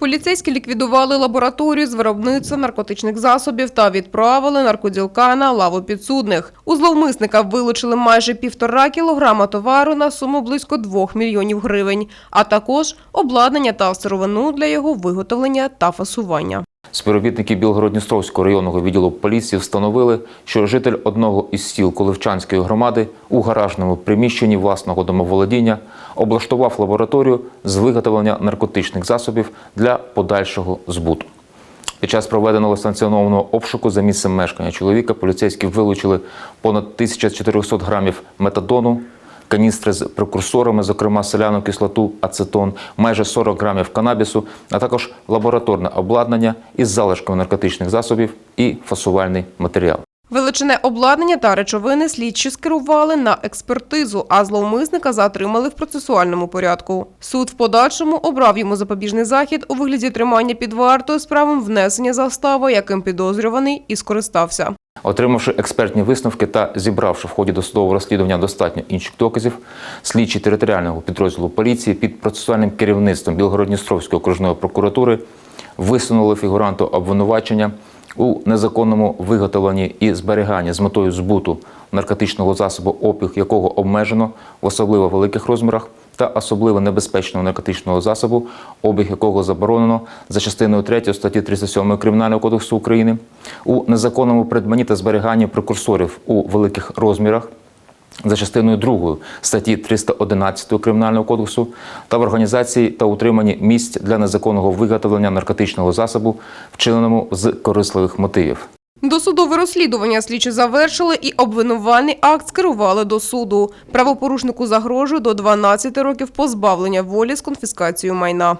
Поліцейські ліквідували лабораторію з виробництва наркотичних засобів та відправили наркоділка на лаву підсудних. У зловмисника вилучили майже півтора кілограма товару на суму близько двох мільйонів гривень, а також обладнання та сировину для його виготовлення та фасування. Співробітники Білгород-Дністровського районного відділу поліції встановили, що житель одного із сіл Коливчанської громади у гаражному приміщенні власного домоволодіння облаштував лабораторію з виготовлення наркотичних засобів для подальшого збуту. Під час проведеного санкціонованого обшуку за місцем мешкання чоловіка поліцейські вилучили понад 1400 грамів метадону, каністри з прекурсорами, зокрема селяну кислоту, ацетон, майже 40 грамів канабісу, а також лабораторне обладнання із залишками наркотичних засобів і фасувальний матеріал. Вилучене обладнання та речовини слідчі скерували на експертизу, а зловмисника затримали в процесуальному порядку. Суд в подальшому обрав йому запобіжний захід у вигляді тримання під вартою з правом внесення застави, яким підозрюваний і скористався. Отримавши експертні висновки та зібравши в ході досудового розслідування достатньо інших доказів, слідчі територіального підрозділу поліції під процесуальним керівництвом Білгород-Дністровської окружної прокуратури висунули фігуранту обвинувачення у незаконному виготовленні і зберіганні з метою збуту наркотичного засобу, обіг якого обмежено в особливо великих розмірах, та особливо небезпечного наркотичного засобу, обіг якого заборонено за частиною 3 статті 307 Кримінального кодексу України, у незаконному придбанні та зберіганні прекурсорів у великих розмірах за частиною 2 статті 311 Кримінального кодексу та в організації та утриманні місць для незаконного виготовлення наркотичного засобу, вчиненому з корисливих мотивів. Досудове розслідування слідчі завершили і обвинувальний акт скерували до суду. Правопорушнику загрожує до 12 років позбавлення волі з конфіскацією майна.